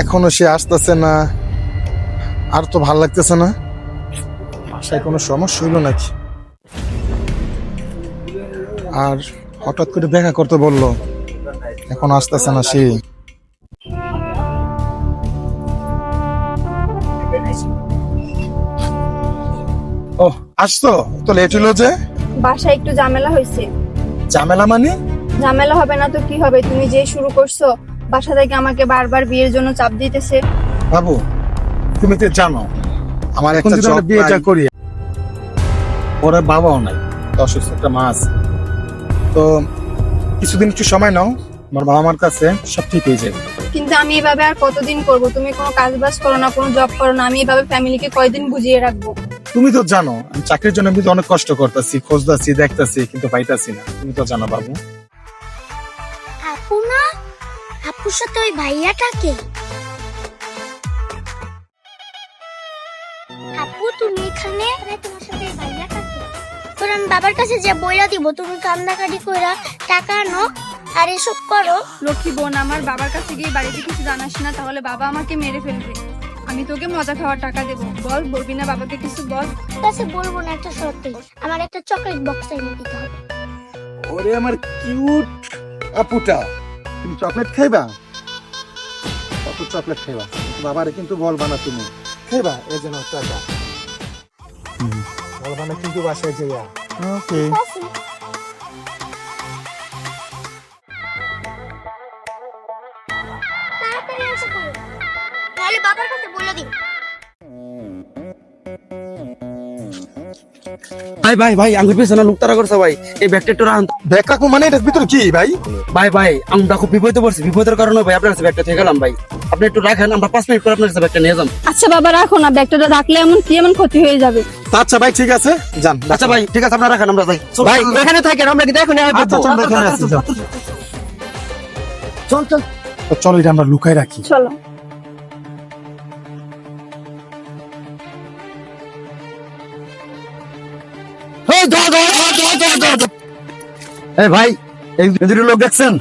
এখনও সে আসতেছে না। আর তো ভালো লাগতেছে না। বাসায় কোনো সমস্যা হইল নাকি? আর হঠাৎ করে দেখা করতে বলল, এখন আসতেছে না সে। ও আসতো তো লেট হইল যে? বাসায় একটু ঝামেলা হয়েছে ঝামেলা মানে? ঝামেলা হবে না তো কি হবে? তুমি যে শুরু করছ বাসা থেকে আমাকে বারবার বিয়ের জন্য চাপ দিতেছে। বাবু তুমি তো জানো আমার একটা যদি আমরা বিয়েটা করি? ওরা বাবাও নাই অসুস্থ একটা মা আছে। তো কিছুদিন একটু সময় নাও আমার বাবা মার কাছে সব ঠিক হয়ে যাবে। কিন্তু আমি এভাবে আর কতদিন করব? তুমি কোনো কাজ বাজ করো না কোনো জব করো না আমি এভাবে ফ্যামিলিকে কয়দিন বুঝিয়ে রাখব? তুমি তো জানো আমি চাকরির জন্য আমি তো অনেক কষ্ট করতেছি খোঁজতাছি দেখতাছি কিন্তু পাইতাছি না। তুমি তো জানো বাবু। আপু না? আপুর সাথে ওই ভাইয়াটাকে আপু তুমি এখানে? তোমার সাথে ওই ভাইয়াটাকে তোর আমি বাবার কাছে যে বইরা দিব তুমি কান্দাকাটি কইরা টাকা আনো আর এসব করো। লক্ষ্মী বোন আমার বাবার কাছে গিয়ে বাড়িতে কিছু জানাস না তাহলে বাবা আমাকে মেরে ফেলবে। আমি তোকে মজা খাওয়ার টাকা দেবো। বল বলবি না বাবাকে কিছু বল? কাছে বলব না একটা শর্তে আমার একটা চকলেট বক্স এনে দিতে হবে। ওরে আমার কিউট আপুটা। তুমি চকলেট খাইবা? কত চকলেট খাইবা? বাবারে কিন্তু বলবা না তুমি। খাইবা? এই যেন টাকা। বলবা না কিন্তু বাসায় যাইয়া। ওকে। তাহলে বাবার কাছে বলে দিন। ভাই ভাই ভাই আঙ্গুর পেছনে লোক তারা করছে ভাই। এই ব্যাগটা একটু রান। ব্যাগ রাখো মানে এটার ভিতর কি ভাই? ভাই ভাই আমরা খুব বিপদে পড়ছি। বিপদের কারণে ভাই আপনার কাছে ব্যাগটা থেকে গেলাম ভাই। আপনি একটু রাখেন আমরা পাঁচ মিনিট পর আপনার কাছে ব্যাগটা নিয়ে যাম। আচ্ছা বাবা রাখো না ব্যাগটা রাখলে এমন কি এমন ক্ষতি হয়ে যাবে? আচ্ছা ভাই ঠিক আছে যান আচ্ছা ভাই ঠিক আছে আপনারা রাখেন আমরা যাই। ভাই, এখানে থাকেন আমরা কি দেখুন আচ্ছা চল চল চল এটা আমরা লুকাই রাখি চলো। এই ভাই এই দুটো লোক দেখছেন?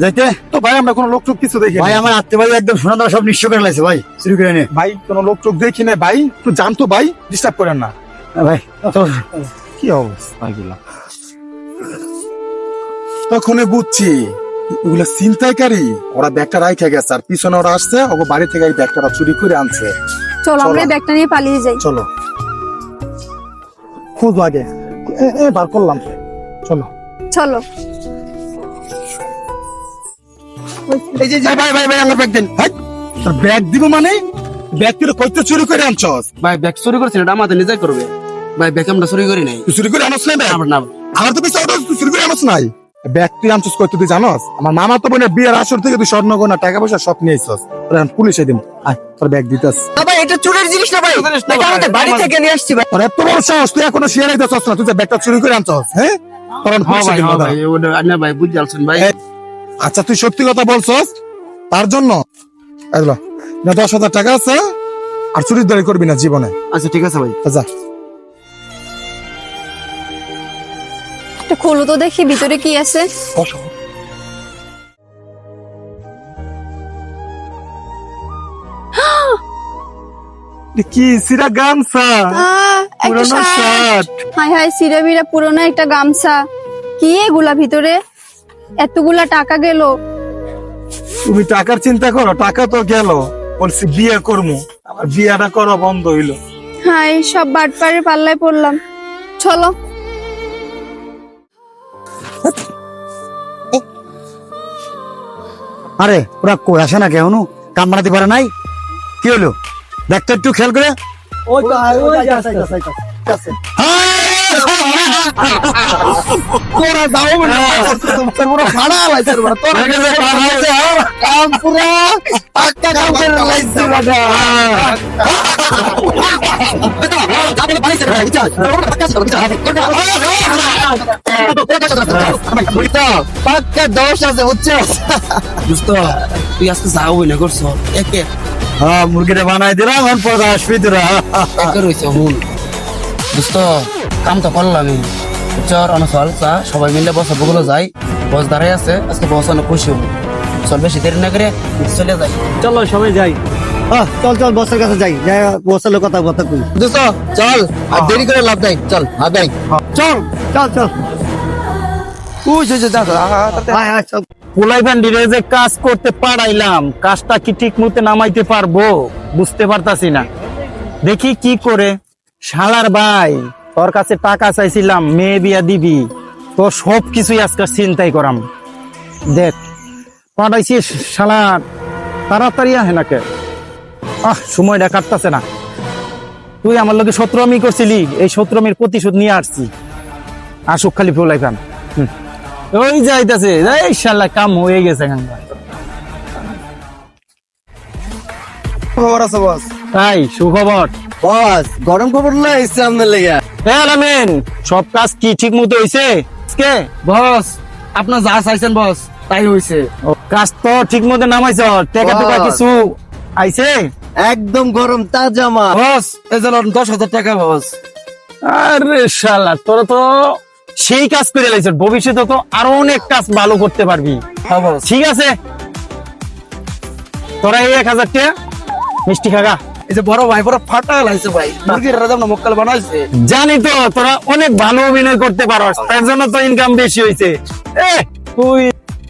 যাইতে। তো ভাই আমরা কোনো লোক চোখ কিছু দেখি ভাই আমার আত্মীয় ভাই একদম সোনা দানা সব নিশ্চয় করে লাগছে ভাই শুরু করে নিয়ে ভাই কোনো লোক চোখ দেখি না ভাই? একটু জানতো ভাই? ডিস্টার্ব করেন না। ভাই চল কি অবস্থা এগুলা? তখনই বুঝছি ওগুলা চিন্তাইকারী ওরা ব্যাগটা রাইখে গেছে আর পিছনে ওরা আসছে ওকে বাড়ি থেকে এই ব্যাগটা চুরি করে আনছে। চলো আমরা ব্যাগটা নিয়ে পালিয়ে যাই। চলো। খুব আগে। এ- এ বার করলাম। চলো। চলো। এই যে ভাই ভাই ভাই আমার ব্যাগ দেন। ভাই তোর ব্যাগ দিব মানে? ব্যাগ তুই কইতে চুরি করে আনছস? ভাই ব্যাগ চুরি করছেন এটা আমাদের নিজে করবে। ভাই ব্যাগ আমরা চুরি করি নাই। তুই চুরি করে আনছ না আমার না। আমার তো অটো তুই চুরি করে আনছ নাই। ব্যাগ তুই আনছস কই তুই জানস? আমার মামা তো বোনের বিয়ের আসর থেকে তুই স্বর্ণ গয়না টাকা পয়সা সব নিয়ে আইছস। এখন পুলিশে দিম। আয় তোর ব্যাগ দিতাস। ভাই এটা চুরির জিনিস না ভাই। এটা আমাদের বাড়ি থেকে নিয়ে আসছি ভাই। তোর এত বড় সাহস তুই এখনও শেয়ার আইতাছস না তুই যে ব্যাগটা চুরি করে আনছস হ্যাঁ? হ্যাঁ ভাই হ্যাঁ ভাই আচ্ছা তুই সত্যি কথা বলছস? তার জন্য? না দশ হাজার টাকা আছে আর চুরির দাঁড়ি করবি না জীবনে। আচ্ছা ঠিক আছে ভাই। যা। খোলো তো দেখি ভিতরে কি আছে? কি সিরা গামছা? পুরনো শার্ট। হাই হাই সিরে বিরা পুরনো একটা গামছা। কি এগুলা ভিতরে? এতগুলা টাকা গেল। তুমি টাকার চিন্তা করো টাকা তো গেল। বলছি বিয়ে করব আমার বিয়েটা করা বন্ধ হইল। হাই সব বাটপাড়ে পাল্লায় পড়লাম। চলো। আরে ওরা কই আসে না কেন কাম বানাতে পারে নাই? কি হলো? দেখতে একটু খেয়াল করে। তোরা দাও না তোরা খাড়া লাইছে তোরা কাম পুরা পাক্কা কাম করে লাইছে পাক্কা দোষ আছে দোস্ত তুই আজকে যাও না করছ। একে? হ্যাঁ মুরগিটা বানাই দিলাম এখন পরে আসবি তোরা। রয়েছে হুন দোস্ত কাম তো করলাম চর অনসল চা সবাই মিলে বসা বগুলো যাই। বস দাঁড়াই আছে আজকে বস অনেক খুশি হব। চল বেশি দেরি না করে চলে যাই। চলো সবাই যাই। হ্যাঁ চল চল বসের কাছে যাই। যাই বসের কথা কথা কই দোস্ত চল আর দেরি করে লাভ নাই। চল নাই চল চল চল। উই যে দেখো আয় আয় চল। পোলাই ভ্যান্ডিরে যে কাজ করতে পারাইলাম, কাজটা কি ঠিক মতো নামাইতে পারব? বুঝতে পারতাছি না। দেখি কি করে। শালার ভাই, তোর কাছে টাকা চাইছিলাম, মেয়ে বিয়া দিবি। তো সব কিছুই আজকে চিন্তাই করাম। দেখ পাঠাইছি শালার তাড়াতাড়ি আহে নাকে? আহ, সময়টা কাটতাছে না। তুই আমার লোকে সত্রমি করছিলি, এই সত্রমির প্রতিশোধ নিয়ে আসছি। আসুক খালি পোলাই ফ্যান হুম। ওই যাইতাছে শালা কাম হয়ে গেছে খবর আছে বস? তাই সুখবর? বস গরম খবর না এসছে আপনার লেগে। হ্যাঁ আলামিন সব কাজ কি ঠিক মতো হইছে? আজকে? বস আপনার যা চাইছেন বস তাই হইছে। কাজ তো ঠিক মতো নামাইছ টাকা টুকা কিছু আইছে? একদম গরম তাজা মাল। বস লন দশ হাজার টাকা বস। আরে শালা তোরা তো সেই কাজ করে লাইছ ভবিষ্যতে তো আরও অনেক কাজ ভালো করতে পারবি। হ্যাঁ ঠিক আছে? তোরা এই এক হাজার টাকা মিষ্টি খাগা এই যে বড় ভাই বড় ফাটা লাইছে ভাই। মুরগির রাজা মক্কাল বানাইছে। জানি তো তোরা অনেক ভালো অভিনয় করতে পারস। তার জন্য তো ইনকাম বেশি হয়েছে এ তুই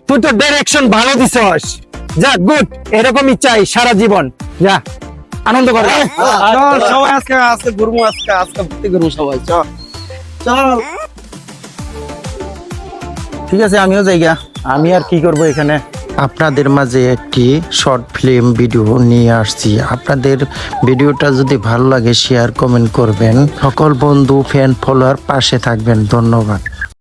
তুই তো ডাইরেকশন ভালো দিছস। যা গুড এরকমই চাই সারা জীবন। যা আনন্দ কর। চল সবাই আজকে আজকে ঘুরবো আজকে আজকে করব সবাই। চল। চল। ঠিক আছে, আমিও যাই গা আমি আর কি করব এখানে? আপনাদের মাঝে একটি শর্ট ফিল্ম ভিডিও নিয়ে আসছি। আপনাদের ভিডিওটা যদি ভালো লাগে শেয়ার কমেন্ট করবেন। সকল বন্ধু ফ্যান ফলোয়ার পাশে থাকবেন। ধন্যবাদ।